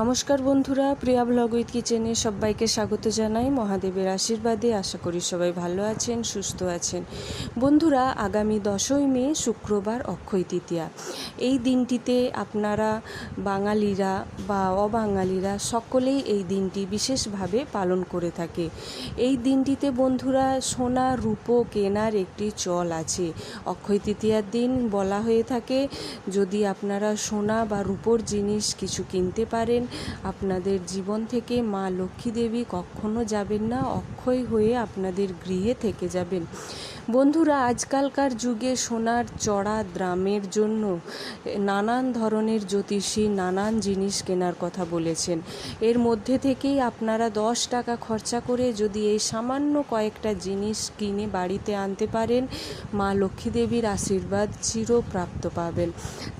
নমস্কার বন্ধুরা, প্রিয়া blog with কিচেনে সবাইকে স্বাগত জানাই। মহাদেবের আশীর্বাদে আশা করি সবাই ভালো আছেন, সুস্থ আছেন। বন্ধুরা, আগামী দশই মে, শুক্রবার অক্ষয় তৃতীয়া। এই দিনটিতে আপনারা বাঙালিরা বা অবাঙালিরা সকলেই এই দিনটি বিশেষভাবে পালন করে থাকে। এই দিনটিতে বন্ধুরা, সোনা, রূপো কেনার একটি চল আছে। অক্ষয় তৃতীয়ার দিন বলা হয়ে থাকে, যদি আপনারা সোনা বা রূপোর জিনিস কিছু কিনতে পারেন আপনাদের জীবন থেকে মা লক্ষ্মী দেবী কখনো যাবেন না, অক্ষয় হয়ে আপনাদের গৃহে থেকে যাবেন। বন্ধুরা, আজকালকার যুগে সোনার চড়া দামের জন্য নানান ধরনের জ্যোতিষী নানান জিনিস কেনার কথা বলেছেন। এর মধ্যে থেকেই আপনারা দশ টাকা খরচা করে যদি এই সামান্য কয়েকটা জিনিস কিনে বাড়িতে আনতে পারেন, মা লক্ষ্মী দেবীর আশীর্বাদ চিরপ্রাপ্ত পাবেন।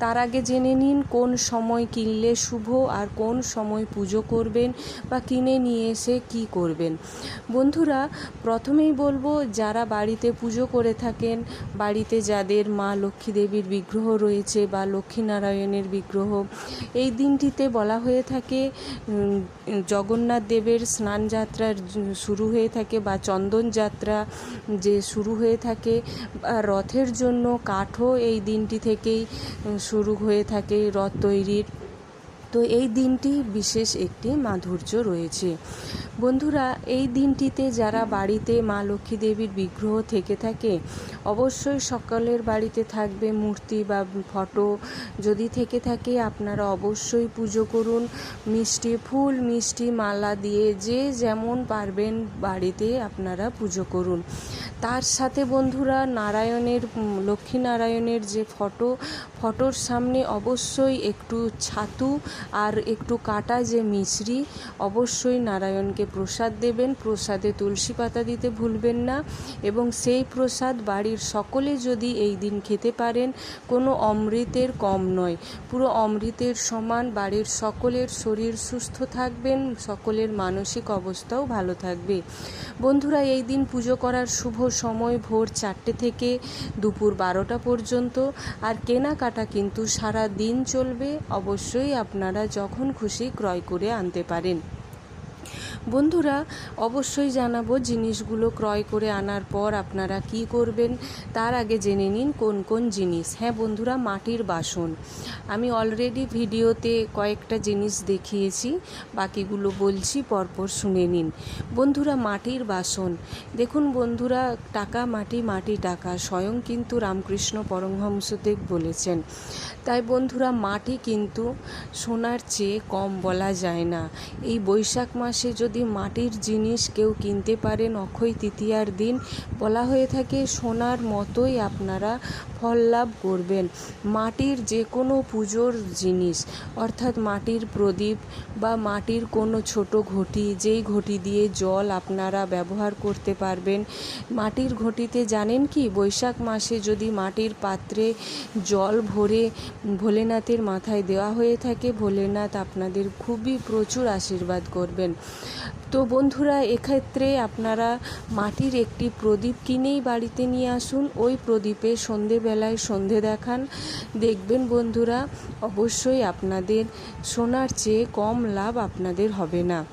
তার আগে জেনে নিন কোন সময় কিনলে শুভ আর কোন সময় পুজো করবেন বা কিনে নিয়ে এসে কি করবেন। বন্ধুরা, প্রথমেই বলব, যারা বাড়িতে পুজো করে থাকেন। বাড়িতে যাদের মা লক্ষ্মী দেবীর বিগ্রহ রয়েছে বা লক্ষ্মীনারায়ণের বিগ্রহ। এই দিনটিতে বলা হয়ে থাকে জগন্নাথ দেবের স্নান যাত্রার শুরু হয়ে থাকে বা চন্দন যাত্রা যে শুরু হয়ে থাকে রথের জন্য কাঠও এই দিনটি থেকেই শুরু হয়ে থাকে রথ তৈরির। তো এই দিনটি বিশেষ একটি মাধুর্য রয়েছে। বন্ধুরা, এই দিনটিতে যারা বাড়িতে মা লক্ষ্মী দেবীর বিগ্রহ থেকে থাকে অবশ্যই সকলের বাড়িতে থাকবে মূর্তি বা ফটো। যদি থেকে থাকে, আপনারা অবশ্যই পুজো করুন। মিষ্টি ফুল, মিষ্টি মালা দিয়ে যে যেমন পারবেন বাড়িতে আপনারা পুজো করুন। তার সাথে বন্ধুরা, নারায়ণের লক্ষ্মীনারায়ণের যে ফটো, ফটোর সামনে অবশ্যই একটু ছাতু আর একটু কাটা যে মিছরি, অবশ্যই নারায়ণকে প্রসাদ দেবেন। প্রসাদে তুলসী পাতা দিতে ভুলবেন না এবং সেই প্রসাদ বাড়ির সকলে যদি এই দিন খেতে পারেন, কোনো অমৃতের কম নয়। পুরো অমৃতের সমান, বাড়ির সকলের শরীর সুস্থ থাকবেন, সকলের মানসিক অবস্থাও ভালো থাকবে। বন্ধুরা, এই দিন পুজো করার শুভ সময় ভোর চারটে থেকে দুপুর বারোটা পর্যন্ত। আর কেনাকাটা কিন্তু সারা দিন চলবে। অবশ্যই আপনারা যখন খুশি ক্রয় করে আনতে পারেন। বন্ধুরা, অবশ্যই জানাব জিনিসগুলো ক্রয় করে আনার পর আপনারা কি করবেন, তার আগে জেনে নিন কোন কোন জিনিস। হ্যাঁ বন্ধুরা, মাটির বাসন। আমি অলরেডি ভিডিওতে কয়েকটা জিনিস দেখিয়েছি, বাকিগুলো বলছি, পরপর শুনে নিন। বন্ধুরা, মাটির বাসন। দেখুন বন্ধুরা, টাকা মাটি মাটি টাকা, স্বয়ং কিন্তু রামকৃষ্ণ পরমহংসদেব বলেছেন। তাই বন্ধুরা, মাটি কিন্তু সোনার চেয়ে কম বলা যায় না। এই বৈশাখ মাসে যদি মাটির জিনিস কেউ কিনতে পারেন, অক্ষয় তৃতীয়ার দিন বলা হয়ে থাকে, সোনার মতোই আপনারা ফল লাভ করবেন। মাটির যে কোনো পুজোর জিনিস, অর্থাৎ মাটির প্রদীপ বা মাটির কোনো ছোট ঘটি, যেই ঘটি দিয়ে জল আপনারা ব্যবহার করতে পারবেন। মাটির ঘটিতে জানেন কি, বৈশাখ মাসে যদি মাটির পাত্রে জল ভরে ভোলেনাথের মাথায় দেওয়া হয়ে থাকে, ভোলেনাথ আপনাদের খুবই প্রচুর আশীর্বাদ করবেন। তো বন্ধুরা, এক্ষেত্রে আপনারা মাটির একটি প্রদীপ কিনেই বাড়িতে নিয়ে আসুন। ওই প্রদীপে সন্ধেবেলায় সন্ধে দেখান। দেখবেন বন্ধুরা, অবশ্যই আপনাদের সোনার চেয়ে কম লাভ আপনাদের হবে না।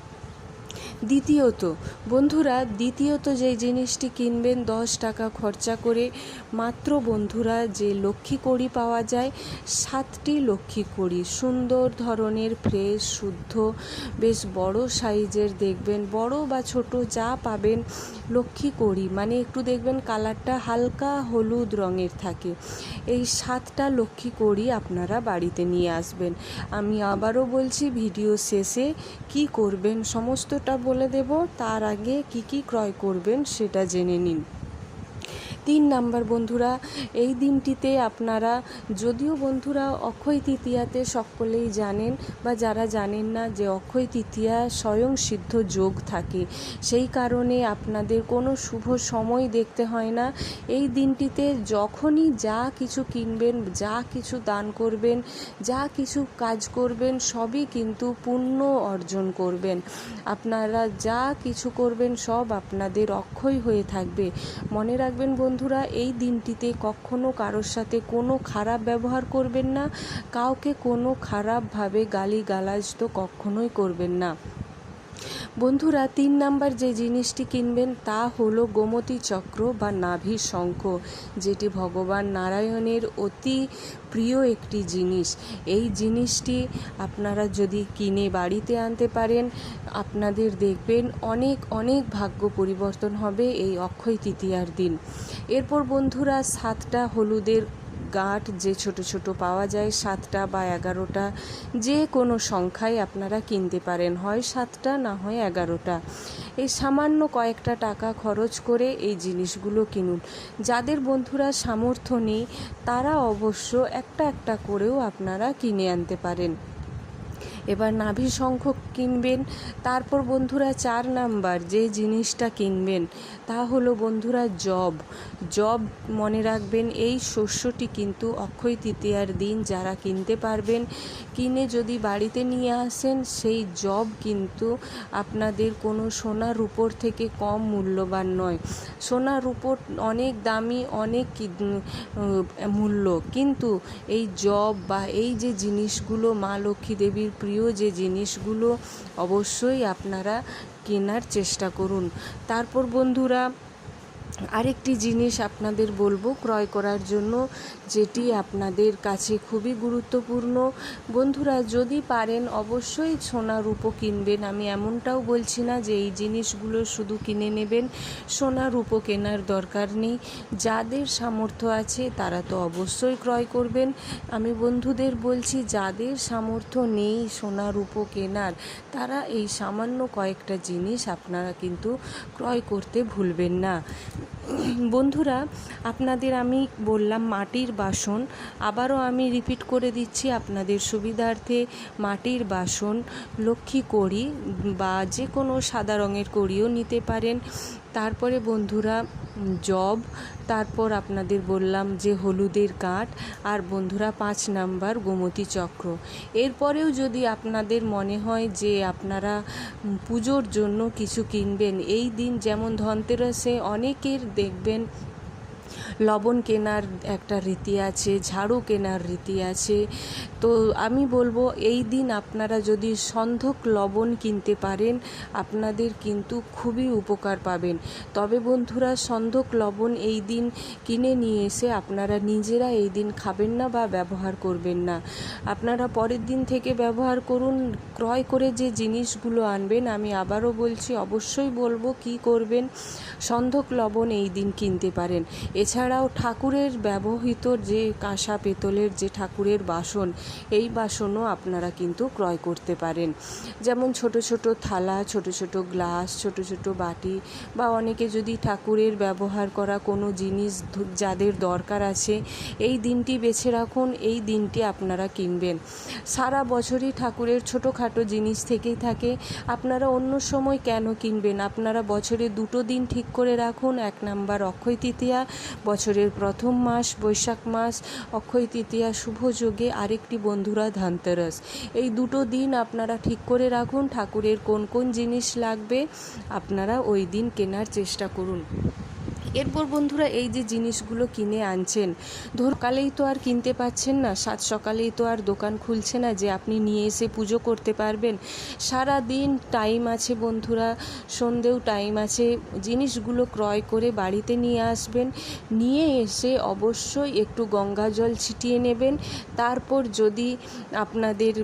দ্বিতীয়ত, বন্ধুরা, দ্বিতীয়ত যে জিনিসটি কিনবেন, দশ টাকা খরচা করে, মাত্র বন্ধুরা, যে লক্ষ্মী কড়ি পাওয়া যায়, সাতটি লক্ষ্মী কড়ি। সুন্দর ধরনের, ফ্রেশ, শুদ্ধ, বেশ বড় সাইজের দেখবেন, বড় বা ছোট যা পাবেন লক্ষ্মী কড়ি। মানে একটু দেখবেন কালারটা হালকা হলুদ রঙের থাকে। এই সাতটা লক্ষ্মী কড়ি আপনারা বাড়িতে নিয়ে আসবেন। আমি আবারও বলছি, ভিডিও শেষে কি করবেন, সমস্তটা বলে দেব তার আগে কি কি ক্রয় করবেন সেটা জেনে নিন। তিন নাম্বার বন্ধুরা, এই দিনটিতে আপনারা যদিও বন্ধুরা অক্ষয় তৃতীয়াতে সকলেই জানেন বা যারা জানেন না যে অক্ষয় তৃতীয়া স্বয়ং সিদ্ধ যোগ থাকে, সেই কারণে আপনাদের কোনো শুভ সময় দেখতে হয় না। এই দিনটিতে যখনই যা কিছু কিনবেন, যা কিছু দান করবেন, যা কিছু কাজ করবেন, সবই কিন্তু পুণ্য অর্জন করবেন। আপনারা যা কিছু করবেন, সব আপনাদের অক্ষয় হয়ে থাকবে। মনে রাখবেন বন্ধু বন্ধুরা, এই দিনটিতে কখনো কারোর সাথে কোনো খারাপ ব্যবহার করবেন না। কাউকে কোনো খারাপভাবে গালি গালাজ তো কখনোই করবেন না। বন্ধুরা, তিন নাম্বার যে জিনিসটি কিনবেন তা হলো গোমতী চক্র বা নাভির শঙ্খ, যেটি ভগবান নারায়ণের অতি প্রিয় একটি জিনিস। এই জিনিসটি আপনারা যদি কিনে বাড়িতে আনতে পারেন, আপনাদের দেখবেন অনেক অনেক ভাগ্য পরিবর্তন হবে এই অক্ষয় তৃতীয়ার দিন। এরপর বন্ধুরা, সাতটা হলুদের গাঁট যে ছোট ছোট পাওয়া যায় সাতটা বা এগারোটা, যে কোনো সংখ্যায় আপনারা কিনতে পারেন। হয় সাতটা, না হয় এগারোটা। এই সামান্য কয়েকটা টাকা খরচ করে এই জিনিসগুলো কিনুন। যাদের বন্ধুরা সামর্থ্য নেই, তারা অবশ্য একটা একটা করেও আপনারা কিনে আনতে পারেন। এবার নাভি শঙ্খ কিনবেন। তারপর বন্ধুরা, চার নাম্বার, যে জিনিসটা কিনবেন, তা হলো বন্ধুরা, জব। জব মনে রাখবেন, এই শস্যটি কিন্তু অক্ষয় তৃতীয়ার দিন যারা কিনতে পারবেন, কিনে যদি বাড়িতে নিয়ে আসেন, সেই জব কিন্তু আপনাদের কোনো সোনার উপর থেকে কম মূল্যবান নয়। সোনার উপর অনেক দামি, অনেক মূল্য। কিন্তু এই জব বা এই যে জিনিসগুলো মা লক্ষ্মী দেবীর প্রিয় যে জিনিসগুলো অবশ্যই আপনারা কেনার চেষ্টা করুন। তারপর বন্ধুরা আরেকটি জিনিস আপনাদের বলব, ক্রয় করার জন্য যেটি আপনাদের কাছে খুবই গুরুত্বপূর্ণ। বন্ধুরা, যদি পারেন অবশ্যই সোনা রূপো কিনবেন। আমি এমনটাও বলছি না যে এই জিনিসগুলো শুধু কিনে নেবেন সোনা রূপো কেনার দরকার নেই। যাদের সামর্থ্য আছে তারা তো অবশ্যই ক্রয় করবেন। আমি বন্ধুদের বলছি, যাদের সামর্থ্য নেই সোনা রূপো কেনার, তারা এই সামান্য কয়েকটা জিনিস আপনারা কিন্তু ক্রয় করতে ভুলবেন না। বন্ধুরা, আপনাদের আমি বললাম মাটির বাসন, আবারও আমি রিপিট করে দিচ্ছি আপনাদের সুবিধার্থে, মাটির বাসন লক্ষ্মী করি বা যে কোনো সাদা রঙের করিও নিতে পারেন। তারপরে বন্ধুরা জব, তারপর আপনাদের বললাম যে হলুদের কাঠ, আর বন্ধুরা পাঁচ নাম্বার গোমতী চক্র। এরপরেও যদি আপনাদের মনে হয় যে আপনারা পুজোর জন্য কিছু কিনবেন, এই দিন যেমন ধনতেরাসে অনেকের দেখবেন লবণ কেনার একটা রীতি আছে, ঝাড়ু কেনার রীতি আছে। তো আমি বলব, এই দিন আপনারা যদি সন্ধক লবণ কিনতে পারেন, আপনাদের কিন্তু খুবই উপকার পাবেন। তবে বন্ধুরা, সন্ধক লবণ এই দিন কিনে নিয়ে এসে আপনারা নিজেরা এই দিন খাবেন না বা ব্যবহার করবেন না। আপনারা পরের দিন থেকে ব্যবহার করুন, ক্রয় করে যে জিনিসগুলো আনবেন, আমি আবারও বলছি, অবশ্যই বলব, কি করবেন? সন্ধক লবণ এই দিন কিনতে পারেন। এছাড়াও ঠাকুরের ব্যবহৃত যে কাঁসা পেতলের যে ঠাকুরের বাসন, এই বাসনও আপনারা কিন্তু ক্রয় করতে পারেন। যেমন ছোট ছোট থালা, ছোট ছোট গ্লাস, ছোট ছোট বাটি বা অনেকে যদি ঠাকুরের ব্যবহার করা কোনো জিনিস যাদের দরকার আছে, এই দিনটি বেছে রাখুন, এই দিনটি আপনারা কিনবেন। সারা বছরই ঠাকুরের ছোটোখাটো জিনিস থেকেই থাকে। আপনারা অন্য সময় কেন কিনবেন? আপনারা বছরে দুটো দিন ঠিক করে রাখুন। এক নাম্বার অক্ষয় তৃতীয়া বছরের প্রথম মাস, বৈশাখ মাস, অক্ষয় তৃতীয়া, শুভ যোগে আরেকটি বন্ধুরা ধানতেরাস। এই দুটো দিন আপনারা ঠিক করে রাখুন, ঠাকুরের কোন কোন জিনিস লাগবে, আপনারা ওই দিন কেনার চেষ্টা করুন। এরপর বন্ধুরা এই যে জিনিসগুলো কিনে আনছেন, ধর সকালেই তো আর কিনতে পাচ্ছেন না, সাত সকালেই তো আর দোকান খুলছে না যে আপনি নিয়ে এসে পুজো করতে পারবেন। সারা দিন টাইম আছে বন্ধুরা, সন্ধেও টাইম আছে, জিনিসগুলো ক্রয় করে বাড়িতে নিয়ে আসবেন, নিয়ে এসে অবশ্যই একটু গঙ্গা জল ছিটিয়ে নেবেন, তারপর যদি আপনাদের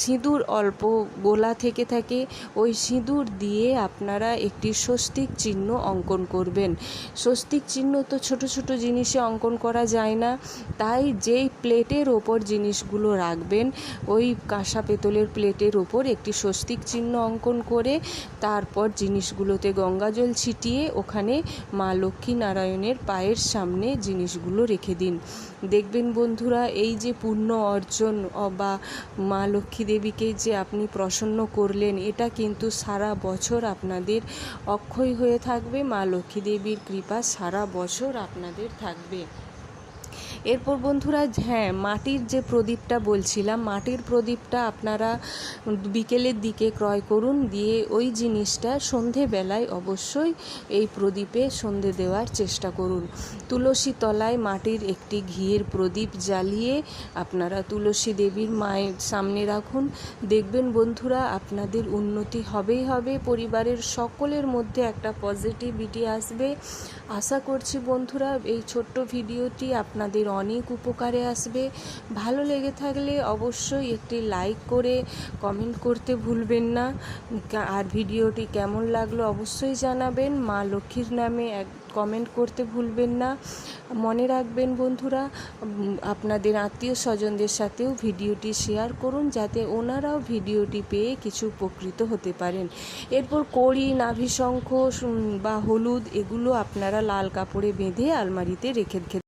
সিঁদুর অল্প গোলা থেকে থাকে, ওই সিঁদুর দিয়ে আপনারা একটি স্বস্তিক চিহ্ন অঙ্কন করবেন। স্বস্তিক চিহ্ন তো ছোট ছোট জিনিসে অঙ্কন করা যায় না। তাই যেই প্লেটের ওপর জিনিসগুলো রাখবেন, ওই কাঁসা পেতলের প্লেটের ওপর একটি স্বস্তিক চিহ্ন অঙ্কন করে তারপর জিনিসগুলোতে গঙ্গাজল ছিটিয়ে ওখানে মা লক্ষ্মী নারায়ণের পায়ের সামনে জিনিসগুলো রেখে দিন। দেখবেন বন্ধুরা, এই যে পুণ্য অর্জন বা মা লক্ষ্মী দেবীকে যে আপনি প্রসন্ন করলেন, এটা কিন্তু সারা বছর আপনাদের অক্ষয় হয়ে থাকবে। মা লক্ষ্মী দেবীর কৃপা সারা বছর আপনাদের থাকবে। এরপর বন্ধুরা হ্যাঁ মাটির যে প্রদীপটা বলছিলাম, মাটির প্রদীপটা আপনারা বিকেলের দিকে ক্রয় করুন, দিয়ে ওই জিনিসটা সন্ধেবেলায় অবশ্যই এই প্রদীপে সন্ধে দেওয়ার চেষ্টা করুন। তুলসী তলায় মাটির একটি ঘিয়ের প্রদীপ জ্বালিয়ে আপনারা তুলসী দেবীর মায়ের সামনে রাখুন। দেখবেন বন্ধুরা, আপনাদের উন্নতি হবেই হবে, পরিবারের সকলের মধ্যে একটা পজিটিভিটি আসবে। আশা করছি বন্ধুরা, এই ছোট্ট ভিডিওটি আপনাদের অনেক উপকারে আসবে। ভালো লেগে থাকলে অবশ্যই একটি লাইক করে কমেন্ট করতে ভুলবেন না। আর ভিডিওটি কেমন লাগল অবশ্যই জানাবেন। মা লক্ষ্মীর নামে এক কমেন্ট করতে ভুলবেন না। মনে রাখবেন বন্ধুরা, আপনাদের আত্মীয় স্বজনদের সাথেও ভিডিওটি শেয়ার করুন যাতে ওনারাও ভিডিওটি পেয়ে কিছু উপকৃত হতে পারেন। এরপর কড়ি, নাভিশঙ্খ বা হলুদ এগুলো আপনারা লাল কাপড়ে বেঁধে আলমারিতে রেখে